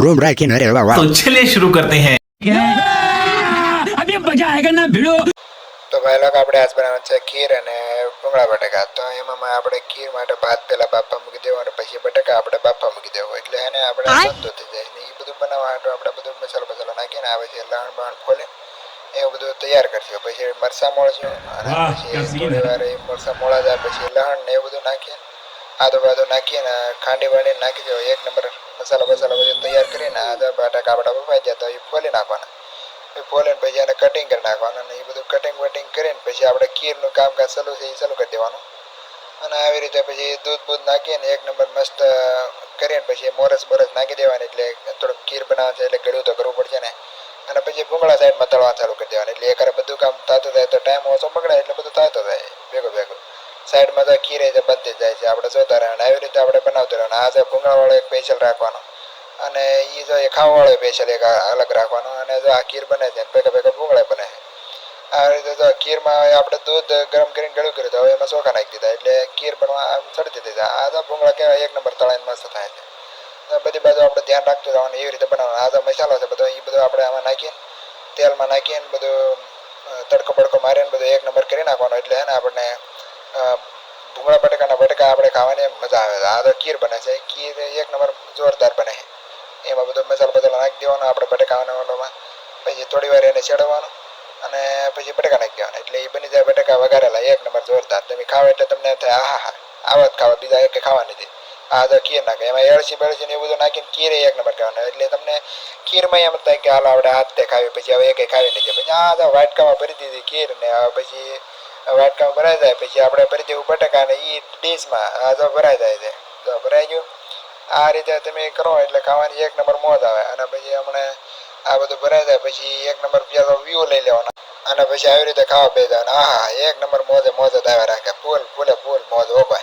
Room રાખીને અરે વાહ વાહ तो चलिए शुरू करते हैं अभी मजा आएगा ना भिड़ो તો ભાઈ લોકો આપણે આજ બનાવવાનું છે ખીર અને ભૂંગળા બટાકા તો એમાં આપણે ખીર માટે ભાત પહેલા બાફા મૂકી દેવો અને પછી બટાકા આપણે બાફા મૂકી દેવો એટલે એને આપણે સંતો થઈ જાય ને એ બધું બનાવવા માટે આપણે બધું મસાલો બસાલો નાખીને આવે છે લણ બણ ખોલે એવું બધું તૈયાર કરશું પછી મરચાં મોળશું અને વાહ, પછી ક્યાં scene થોડી હે. વાર એ મરચાં મોળા જાય પછી લહણ ને એવું બધું નાખીએ આદુ બાદુ નાખીને ખાંડી વાળીને નાખી દેવો. એક નંબર મસાલો બસાલો બધું તૈયાર કરીને આદા બટાકા કાપડા બફાઈ જાય તો એ ફોલી નાખવાના. એ ફોલીને પછી એને કટિંગ કરી નાખવાનું અને એ બધું કટિંગ વટિંગ કરીને પછી આપણે ખીરનું કામકાજ ચાલુ છે, એ ચાલુ કરી દેવાનું. અને આવી રીતે પછી દૂધ, બૂધ નાખીને એક નંબર મસ્ત કરીને પછી મોરસ બોરસ નાખી દેવાની એટલે થોડુંક ખીર બનાવવાનું છે એટલે ગળ્યું તો કરવું પડશે ને. અને પછી ભૂંગળા સાઈડમાં તળવા ચાલુ કરી દેવાનું. એટલે એકરે બધું કામ થતું થાય તો ટાઈમ ઓછો બગડે એટલે બધું થતું થાય ભેગું ભેગું. સાઈડમાં તો ખીર એ બનતી જાય છે. આપણે જોતા અને આવી રીતે આપણે બનાવતા રહેવાનું આ છે ભૂંગળાવાળો એક સ્પેશિયલ રાખવાનો. અને એ જો એ ખાવાવાળો સ્પેશિયલ એક અલગ રાખવાનો. અને જો આ ખીર બને છે ભેગા ભેગા ભૂંગળા બને છે. આ રીતે તો ખીરમાં આપણે દૂધ ગરમ કરીને ગળ્યું કર્યું હવે એમાં ચોખા નાખી દીધા. એટલે ખીર બનવા આમ ચડતી દીધા આ તો ભૂંગળા કહેવાય, એક નંબર તળાઈને મસ્ત થાય છે. બધી બાજુ આપણે ધ્યાન રાખતું જવાનું એવી રીતે બનાવવાનું. આ તો મસાલો છે બધો એ બધું આપણે આમાં નાખીએ તેલમાં નાખીને બધું તડકો બડકો મારીને બધું એક નંબર કરી નાખવાનો. એટલે હે ને, આપણને ભૂંગળા બટાકાના બટાકા આપણે ખાવાની મજા આવે છે. આ તો ખીર બને છે. ખીર એક નંબર જોરદાર બને છે. એમાં બધો મસાલો બસાલો નાખી દેવાનો, આપણે બટાકાના ઓલામાં પછી થોડી વાર એને ચડવાનું અને પછી બટાકા નાખી દેવાના. એટલે એ બની જાય બટાકા વઘારેલા. એક નંબર જોરદાર. તમે ખાવ એટલે તમને થાય, આહા, હા, આવા જ ખાવા. બીજા એક ખાવા નથી આ તો ખીર નાખે. એમાં એળસી બેળસી ને એવું બધું નાખીને ખીર એક નંબર ખાવાના. એટલે તમને ખીરમાં એમ થાય કે, હાલ, આપણે હાથે ખાવી પછી હવે એક ખાવી નથી. પછી આ તો વાટકામાં ભરી દીધી ખીર ને. પછી વાટકામાં ભરાઈ જાય, પછી આપણે ભરી દેવું બટાકા અને એ ડીશમાં, આ તો ભરાઈ જાય છે. તો ભરાઈ ગયું. આ રીતે તમે કરો, એટલે ખાવાની એક નંબર મોજ આવે. અને પછી હમણે આ બધું ભરાઈ જાય, પછી એક નંબર તો વ્યૂ લઈ લેવાના. અને પછી આવી રીતે ખાવા બે જવાના હા એક નંબર મોજે મોજ દાવા રાખે. ફૂલ, ફૂલે ફૂલ મોજ ભાઈ.